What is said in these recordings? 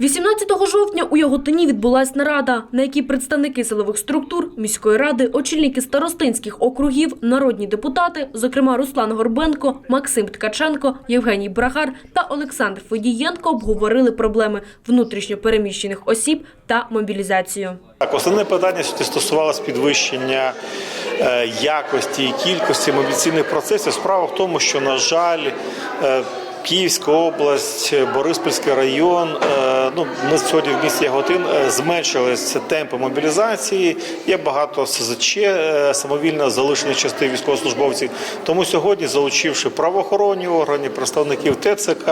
18 жовтня у Яготині відбулась нарада, на якій представники силових структур, міської ради, очільники старостинських округів, народні депутати, зокрема Руслан Горбенко, Максим Ткаченко, Євгеній Брагар та Олександр Федієнко обговорили проблеми внутрішньо переміщених осіб та мобілізацію. Так, основне питання стосувалося підвищення е, якості і кількості мобіційних процесів. Справа в тому, що, на жаль, е, Київська область, Бориспільський район. е, Ну, ми сьогодні в місті Яготин е, зменшилися темпи мобілізації. Є багато СЗЧ е, самовільно залишених частин військовослужбовців. Тому сьогодні, залучивши правоохоронні органи, представників ТЦК,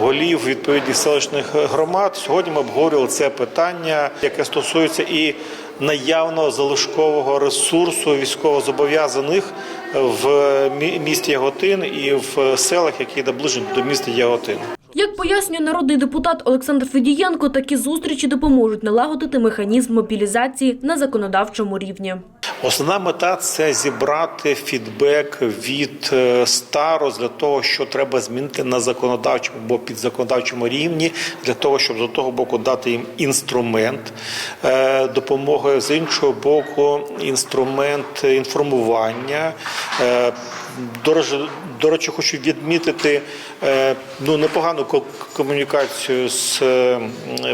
голів відповідних селищних громад, сьогодні ми обговорювали це питання, яке стосується і наявного залишкового ресурсу військовозобов'язаних в місті Яготин і в селах, які наближені до міста Яготин. Як пояснює народний депутат Олександр Федієнко, такі зустрічі допоможуть налагодити механізм мобілізації на законодавчому рівні. Основна мета це зібрати фідбек від е, старост для того, що треба змінити на законодавчому або підзаконодавчому рівні, для того, щоб з одного боку дати їм інструмент е, допомоги, з іншого боку, інструмент інформування. Е, До речі, до речі, хочу відмітити е, ну непогану ко- комунікацію з е,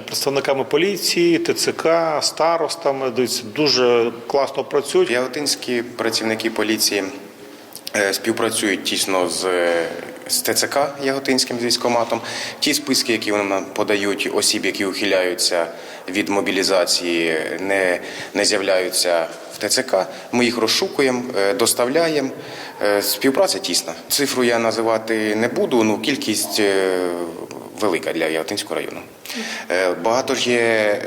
представниками поліції, ТЦК, старостами. Дуже класно працюють. Яготинські працівники поліції співпрацюють тісно з, з ТЦК Яготинським з військоматом. Ті списки, які вони нам подають осіб, які ухиляються від мобілізації, не, не з'являються в ТЦК. Ми їх розшукуємо, е, доставляємо. Е, Співпраця тісна. Цифру я називати не буду, ну кількість е, велика для Яготинського району. Е, Багато ж є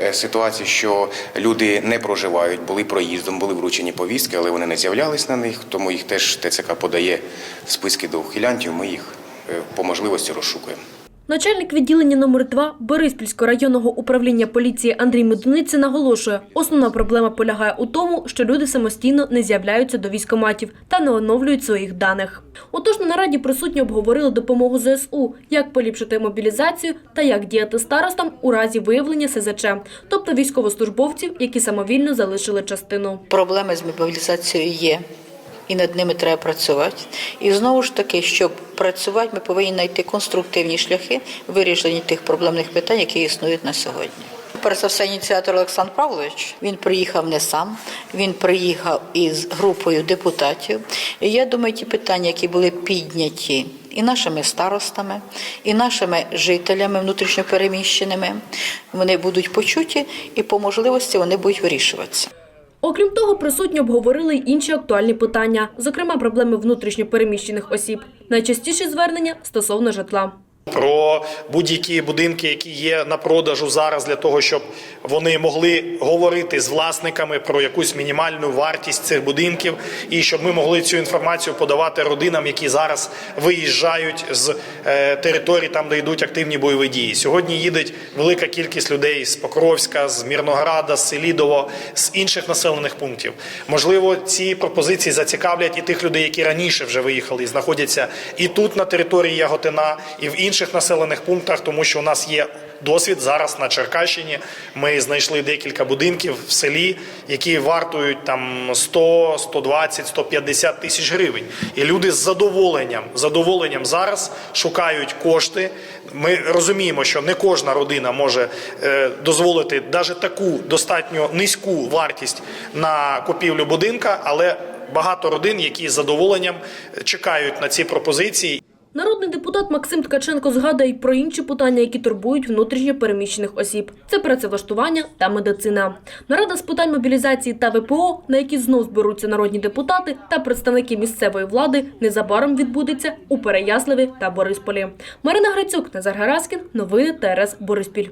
е, ситуацій, що люди не проживають, були проїздом, були вручені повістки, але вони не з'являлись на них, тому їх теж ТЦК подає в списки до ухилянтів. Ми їх е, по можливості розшукуємо. Начальник відділення номер 2 Бориспільського районного управління поліції Андрій Медуниця наголошує, основна проблема полягає у тому, що люди самостійно не з'являються до військоматів та не оновлюють своїх даних. Отож на нараді присутні обговорили допомогу ЗСУ, як поліпшити мобілізацію та як діяти старостам у разі виявлення СЗЧ, тобто військовослужбовців, які самовільно залишили частину. Проблеми з мобілізацією є, і над ними треба працювати. І знову ж таки, щоб працювати, ми повинні знайти конструктивні шляхи вирішення тих проблемних питань, які існують на сьогодні. Перш за все, ініціатор Олександр Павлович він приїхав не сам, він приїхав із групою депутатів. І я думаю, ті питання, які були підняті і нашими старостами, і нашими жителями внутрішньопереміщеними, вони будуть почуті і по можливості вони будуть вирішуватися. Окрім того, присутні обговорили й інші актуальні питання, зокрема проблеми внутрішньо переміщених осіб. Найчастіші звернення стосовно житла. Про будь-які будинки, які є на продажу зараз, для того, щоб вони могли говорити з власниками про якусь мінімальну вартість цих будинків, і щоб ми могли цю інформацію подавати родинам, які зараз виїжджають з е, територій, там де йдуть активні бойові дії. Сьогодні їде велика кількість людей з Покровська, з Мірнограда, з Селідово, з інших населених пунктів. Можливо, ці пропозиції зацікавлять і тих людей, які раніше вже виїхали і знаходяться і тут на території Яготина, і в інших населених пунктах, тому що у нас є досвід зараз на Черкащині. Ми знайшли декілька будинків в селі, які вартують там 100, 120, 150 тисяч гривень. І люди з задоволенням, задоволенням зараз шукають кошти. Ми розуміємо, що не кожна родина може е, дозволити навіть таку достатньо низьку вартість на купівлю будинка, але багато родин, які з задоволенням чекають на ці пропозиції. Народний депутат Максим Ткаченко згадує й про інші питання, які турбують внутрішньо переміщених осіб. Це працевлаштування та медицина. Нарада з питань мобілізації та ВПО, на які знов зберуться народні депутати та представники місцевої влади, незабаром відбудеться у Переяславі та Борисполі. Марина Грицюк, Назар Гараскін, новини ТРС Бориспіль.